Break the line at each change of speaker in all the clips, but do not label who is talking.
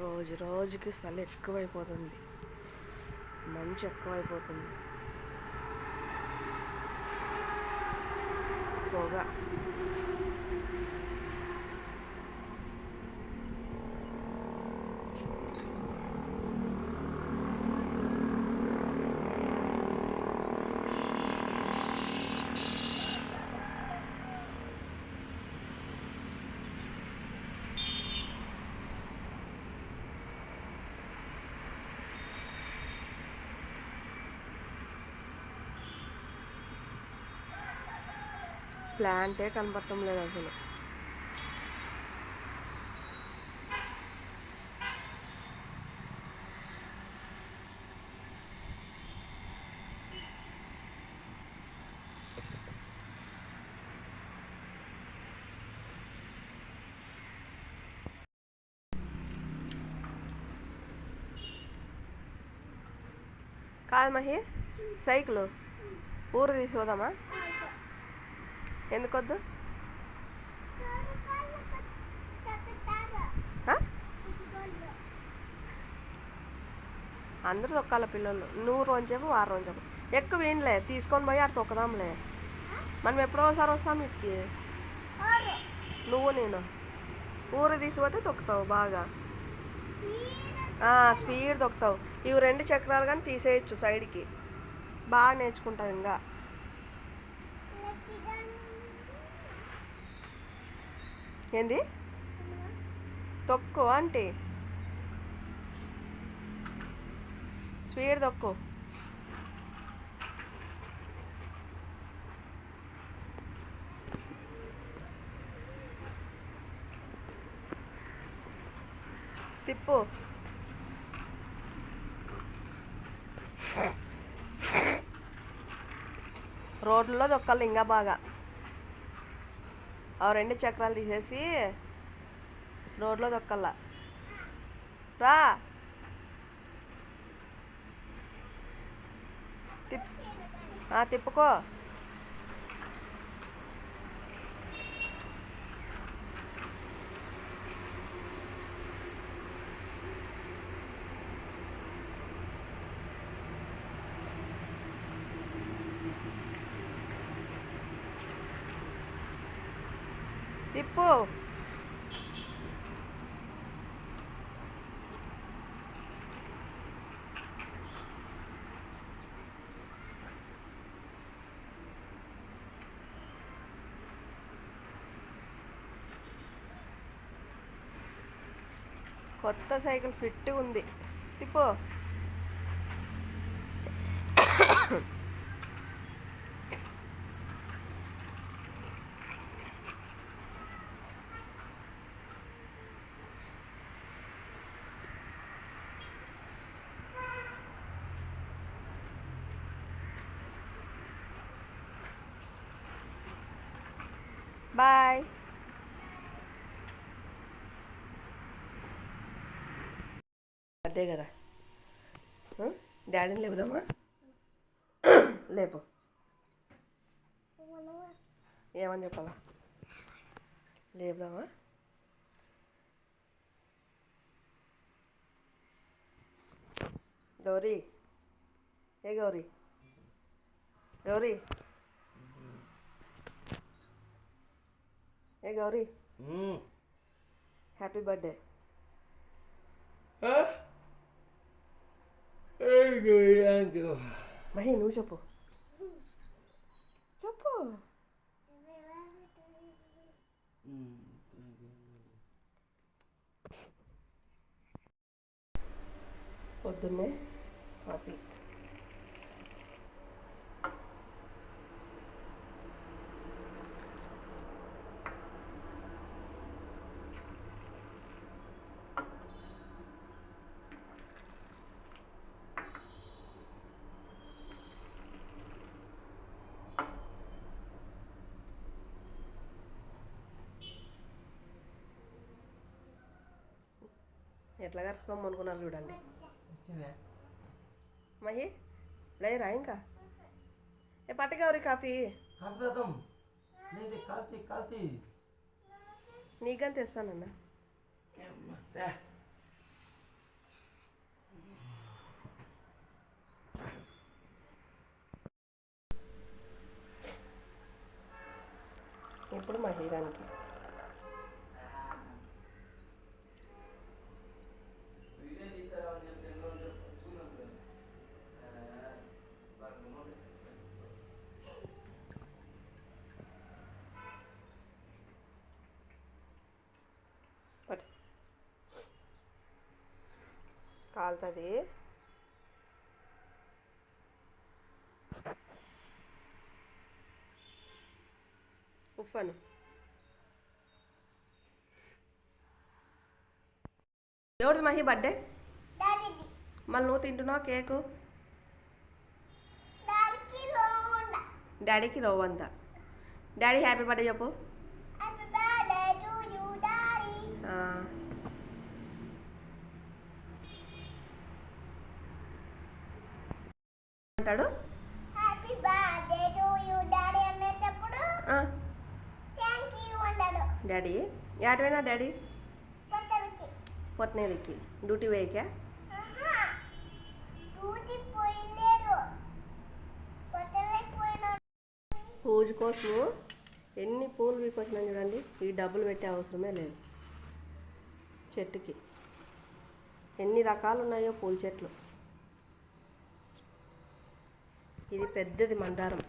రోజు రోజుకి చలి ఎక్కువైపోతుంది. మంచు ఎక్కువైపోతుంది. పొగ ప్లాంటే కనపడటం లేదు అసలు. కాదు మహి సైకిల్. ఊరు తీసుకోదామా ఎందుకొద్దు? అందరూ తొక్కాల పిల్లలు నువ్వు రోజు వారం రోజు చెప్పు ఎక్కువ ఏంలే తీసుకొని పోయి ఆడ తొక్కదాంలే మనం ఎప్పుడో ఒకసారి వస్తాం ఇటుకి నువ్వు నేను. ఊరు తీసిపోతే తొక్కుతావు బాగా. స్పీడ్ తొక్కుతావు. ఇవి రెండు చక్రాలు కానీ తీసేయచ్చు సైడ్కి. బాగా నేర్చుకుంటావు ఇంకా. ఏంది? తొక్కు ఆంటీ. స్పీడ్ తొక్కు. తిప్పు. రోడ్లలో దొక్కాలి ఇంకా బాగా. ఆ రెండు చక్రాలు తీసేసి రోడ్లో దొక్కల్లా రా. తిప్ తిప్పుకో తిప్పు కొత్త సైకిల్ ఫిట్ ఉంది. తిప్పు బాయ్. బర్త్డే కదా? డాడీని లేపుదామా? లేపు. ఏమని చెప్పాలా? లేపుదామా? గౌరీ. ఏ గౌరీ? గౌరీ. ఏ గౌరీ? Happy birthday. మహి నువ్వు చెప్పు చెప్పు పొద్దున్నే కాఫీ ఎట్లా కలుపుకోము అనుకున్నారు చూడండి. మహి లే రా ఇంకా. ఏ పట్టుకవరి కాఫీ. నీకని తెస్తానన్న. ఇప్పుడు మహిళానికి కాలుతుంది. ఉఫ్ఫను. ఎవరిది మహి బర్త్డే? మళ్ళీ నువ్వు తింటున్నావు కేకు?
డాడీకి
డాడీకి రవ్వంత డాడీ హ్యాపీ బర్త్డే చెప్పు
happy birthday to you daddy
ఆ, అంటాడు?
డాడీ అన్నాడు
డాడీ యాటవేనా డాడీ
కొత్తలకి
పొత్నేదికి డ్యూటీ వేయకా? పూజ కోసము ఎన్ని పూలు వీకొచ్చినా చూడండి. ఈ డబ్బులు పెట్టే అవసరమే లేదు. చెట్టుకి. ఎన్ని రకాలు ఉన్నాయో పూల చెట్లు. ఇది పెద్దది మందారం.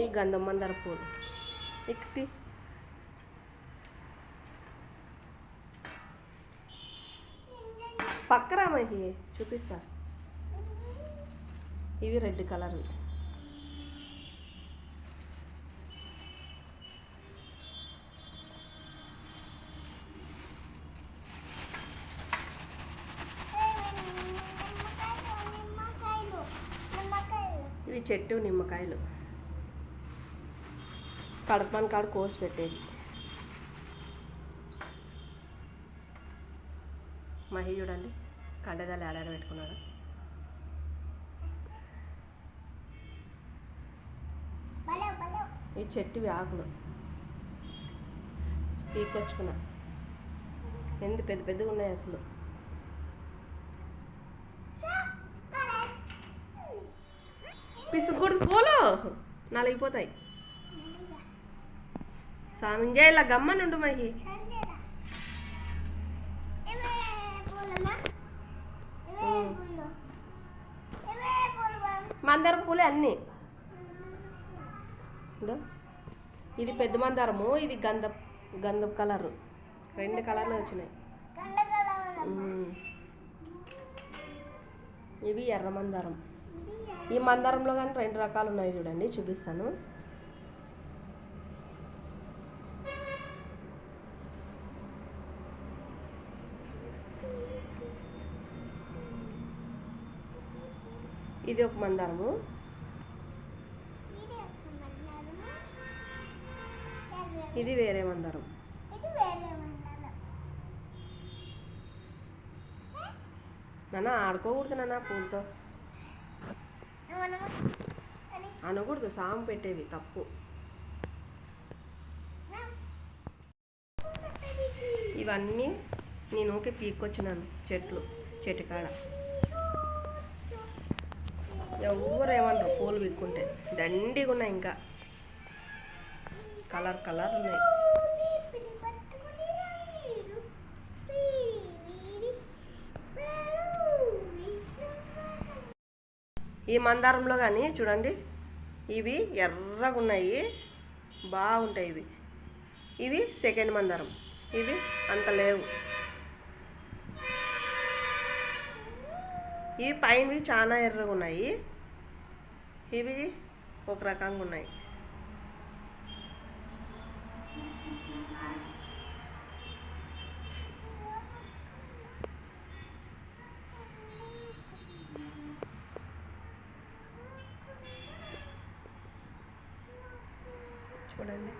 ఈ గంధం మందార పూలు. ఎక్కి పక్కరా మహి చూపిస్తా. ఇవి రెడ్ కలర్ చెట్టు నిమ్మకాయలు. కడపని కాడ కోసి పెట్టేది. మహి చూడండి కండదాలు ఆడాడ పెట్టుకున్నాడు. ఈ చెట్టువి ఆకులు. పీకొచ్చుకున్నా. ఎందు పెద్ద పెద్దగా ఉన్నాయి అసలు? పిసుకూడదు పూలు. నలిగిపోతాయి సామింజే ఇలా గమ్మనుండు మహి. మందారం పూలే అన్నీ. ఇదో. పెద్ద మందారము ఇది గంధ గంధపు కలరు. రెండు కలర్లు వచ్చినాయి. ఇవి ఎర్ర మందారం. ఈ మందారంలో కానీ రెండు రకాలు ఉన్నాయి చూడండి చూపిస్తాను. ఇది ఒక మందారము. ఇది వేరే మందారం. నాన్న ఆడుకోకూడదు నాన్న పూలతో. అనకూడదు సాము పెట్టేవి తప్పు. ఇవన్నీ నేను ఓకే పీక్కొచ్చినాను చెట్లు చెట్టు కాడ ఎవరు ఏమంటారు పూలు పీక్కుంటే. దండిగా ఉన్నాయి ఇంకా. కలర్ కలర్ ఉన్నాయి. ఈ మందారంలో కానీ చూడండి. ఇవి ఎర్రగా ఉన్నాయి బాగుంటాయి ఇవి. ఇవి సెకండ్ మందారం. ఇవి అంత లేవు. ఈ పైనవి చాలా ఎర్రగా ఉన్నాయి ఇవి ఒక రకంగా ఉన్నాయి. చూడండి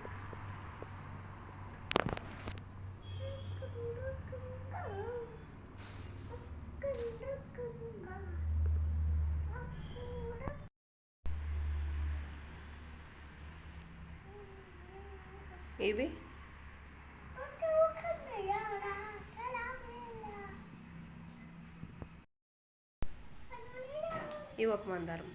ఇవి ఇవి ఒక మందారం.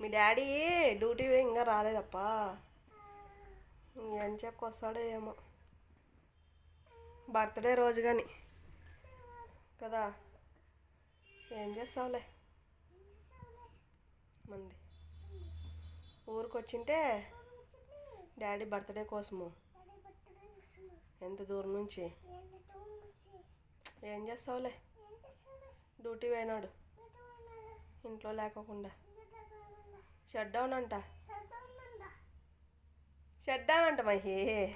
మీ డాడీ డ్యూటీ ఇంకా రాలేదప్పా. ఎంత చెప్పు వస్తాడో ఏమో. బర్త్డే రోజు కానీ కదా. ఏం చేస్తావులే? మంది. ఊరికి వచ్చింటే డాడీ బర్త్డే కోసము. ఎంత దూరం నుంచి? ఏం చేస్తావులే? డ్యూటీ పోయినాడు. ఇంట్లో లేకోకుండా. షట్ డౌన్ అంట. షట్ డౌన్ అంట మహి.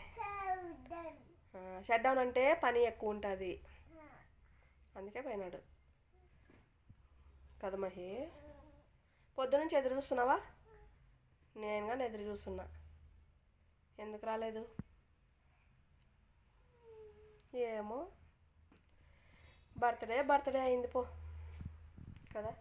షట్ డౌన్ అంటే పని ఎక్కువ ఉంటుంది. అందుకే పోయినాడు. కదా మహి? పొద్దునుంచి ఎదురు చూస్తున్నావా? నేను కానీ ఎదురు చూస్తున్నా. ఎందుకు రాలేదు? ఏమో. బర్త్డే బర్త్డే అయింది పో కదా